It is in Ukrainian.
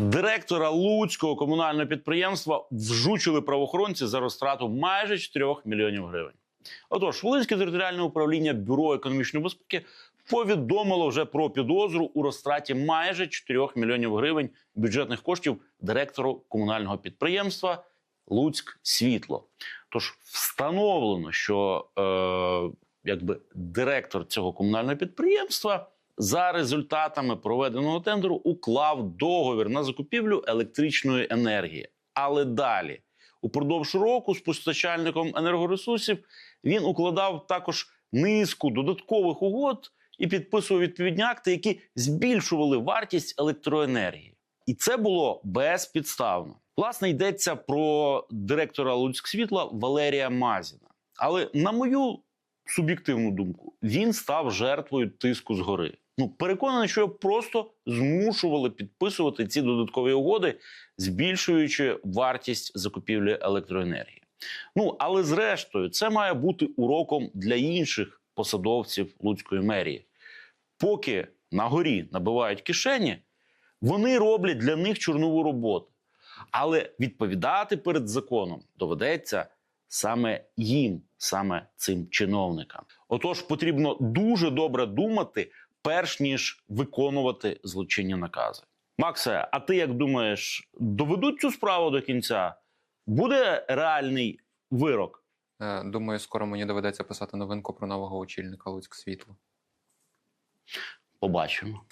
Директора Луцького комунального підприємства вжучили правоохоронці за розтрату майже 4 мільйонів гривень. Отож, Волинське територіальне управління Бюро економічної безпеки повідомило вже про підозру у розтраті майже 4 мільйонів гривень бюджетних коштів директору комунального підприємства Луцьк Світло. Тож встановлено, що е, якби директор цього комунального підприємства за результатами проведеного тендеру уклав договір на закупівлю електричної енергії. Але далі, упродовж року, з постачальником енергоресурсів він укладав також низку додаткових угод і підписував відповідні акти, які збільшували вартість електроенергії. І це було безпідставно. Власне, йдеться про директора Луцьксвітла Валерія Мазіна. Але на мою суб'єктивну думку, він став жертвою тиску згори. Ну, переконаний, що його просто змушували підписувати ці додаткові угоди, збільшуючи вартість закупівлі електроенергії. Ну але зрештою, це має бути уроком для інших посадовців Луцької мерії. Поки на горі набивають кишені, вони роблять для них чорнову роботу. Але відповідати перед законом доведеться саме їм, саме цим чиновникам. Отож, потрібно дуже добре думати, перш ніж виконувати злочинні накази. Максе, а ти як думаєш, доведуть цю справу до кінця? Буде реальний вирок? Е, Думаю, скоро мені доведеться писати новинку про нового очільника Луцьк світло. Побачимо.